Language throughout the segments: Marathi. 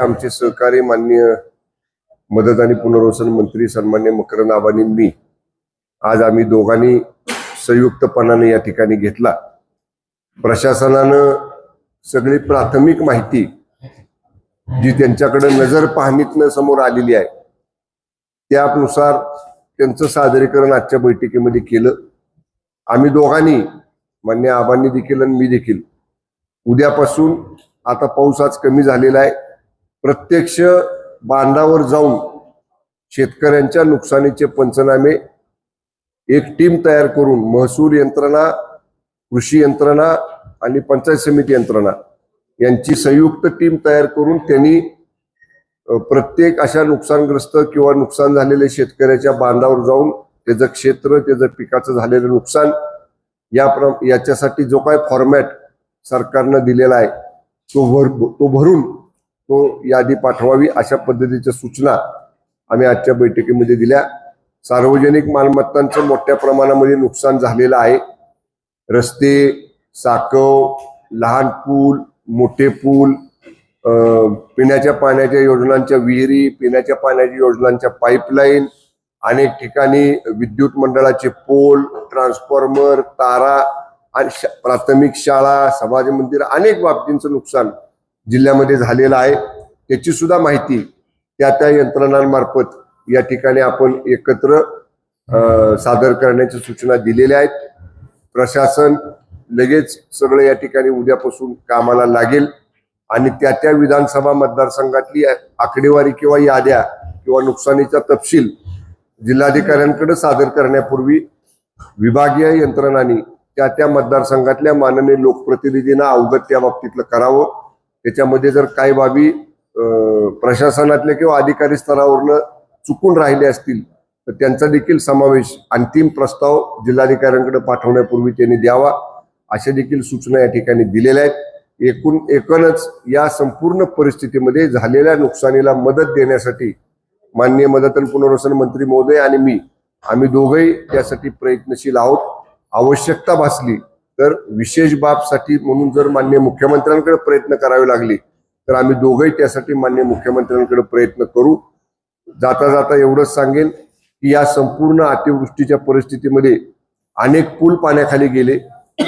आमचे सहकारी माननीय मदत आणि पुनर्वसन मंत्री सन्मान्य मकरंद आबांनी मी आज आम्ही दोघांनी संयुक्तपणाने या ठिकाणी घेतला. प्रशासनानं सगळी प्राथमिक माहिती जी त्यांच्याकडे नजर पाहणीतनं समोर आलेली आहे त्यानुसार त्यांचं सादरीकरण आजच्या बैठकीमध्ये केलं. आम्ही दोघांनी मान्य आबांनी देखील आणि मी देखील उद्यापासून आता पाऊस आज कमी झालेला आहे. प्रत्यक्ष बांधावर जाऊन शेतकऱ्यांच्या नुकसानीचे पंचनामे एक टीम तयार करून महसूल यंत्रणा कृषी यंत्रणा आणि पंचायत समिती यंत्रणा यांची संयुक्त टीम तयार करून त्यांनी प्रत्येक अशा नुकसानग्रस्त किंवा नुकसान झालेल्या शेतकऱ्याच्या बांधावर जाऊन त्याचं क्षेत्र त्याचं पिकाचं झालेलं नुकसान या प्र याच्यासाठी जो काय फॉर्मॅट सरकारनं दिलेला आहे तो भर तो भरून तो यादी पाठवावी अशा पद्धतीच्या सूचना आम्ही आजच्या बैठकीमध्ये दिल्या. सार्वजनिक मालमत्तांचं मोठ्या प्रमाणामध्ये नुकसान झालेलं आहे. रस्ते साकव लहान पूल मोठे पूल पिण्याच्या पाण्याच्या योजनांच्या विहिरी पिण्याच्या पाण्याच्या योजनांच्या पाईपलाईन अनेक ठिकाणी विद्युत मंडळाचे पोल ट्रान्सफॉर्मर तारा आणि शा- प्राथमिक शाळा समाज मंदिर अनेक बाबतींचं नुकसान जिल्ह्यामध्ये झालेला आहे. त्याची सुद्धा माहिती त्या त्या यंत्रणांमार्फत या ठिकाणी आपण एकत्र सादर करण्याच्या सूचना दिलेल्या आहेत. प्रशासन लगेच सगळं या ठिकाणी उद्यापासून कामाला लागेल आणि त्या त्या विधानसभा मतदारसंघातली आकडेवारी किंवा याद्या किंवा नुकसानीचा तपशील जिल्हाधिकाऱ्यांकडे सादर करण्यापूर्वी विभागीय यंत्रणांनी त्या त्या मतदारसंघातल्या माननीय लोकप्रतिनिधींना अवगत त्या बाबतीतलं करावं. त्याच्यामध्ये जर काही बाबी प्रशासनातल्या किंवा अधिकारी स्तरावरनं चुकून राहिले असतील तर त्यांचा देखील समावेश अंतिम प्रस्ताव जिल्हाधिकाऱ्यांकडे पाठवण्यापूर्वी त्यांनी द्यावा अशा देखील सूचना या ठिकाणी दिलेल्या आहेत. एकूण एकूणच या संपूर्ण परिस्थितीमध्ये झालेल्या नुकसानीला मदत देण्यासाठी माननीय मदत आणि पुनर्वसन मंत्री महोदय आणि मी आम्ही दोघंही त्यासाठी प्रयत्नशील आहोत. आवश्यकता भासली तर विशेष बाबसाठी म्हणून जर माननीय मुख्यमंत्र्यांकडे प्रयत्न करावे लागले तर आम्ही दोघंही त्यासाठी माननीय मुख्यमंत्र्यांकडे प्रयत्न करू. जाता जाता एवढंच सांगेन की या संपूर्ण अतिवृष्टीच्या परिस्थितीमध्ये अनेक पूल पाण्याखाली गेले.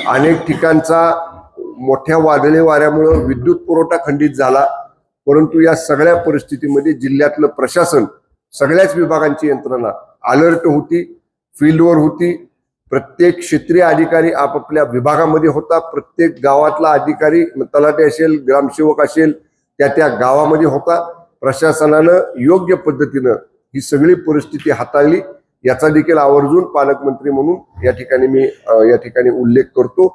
अनेक ठिकाणचा मोठ्या वादळी वाऱ्यामुळं विद्युत पुरवठा खंडित झाला. परंतु या सगळ्या परिस्थितीमध्ये जिल्ह्यातलं प्रशासन सगळ्याच विभागांची यंत्रणा अलर्ट होती फील्डवर होती. प्रत्येक क्षेत्रीय अधिकारी आपापल्या विभागामध्ये होता. प्रत्येक गावातला अधिकारी तलाटे असेल ग्रामसेवक असेल त्या त्या गावामध्ये होता. प्रशासनानं योग्य पद्धतीनं ही सगळी परिस्थिती हाताळली. याचा देखील आवर्जून पालकमंत्री म्हणून या ठिकाणी मी या ठिकाणी उल्लेख करतो.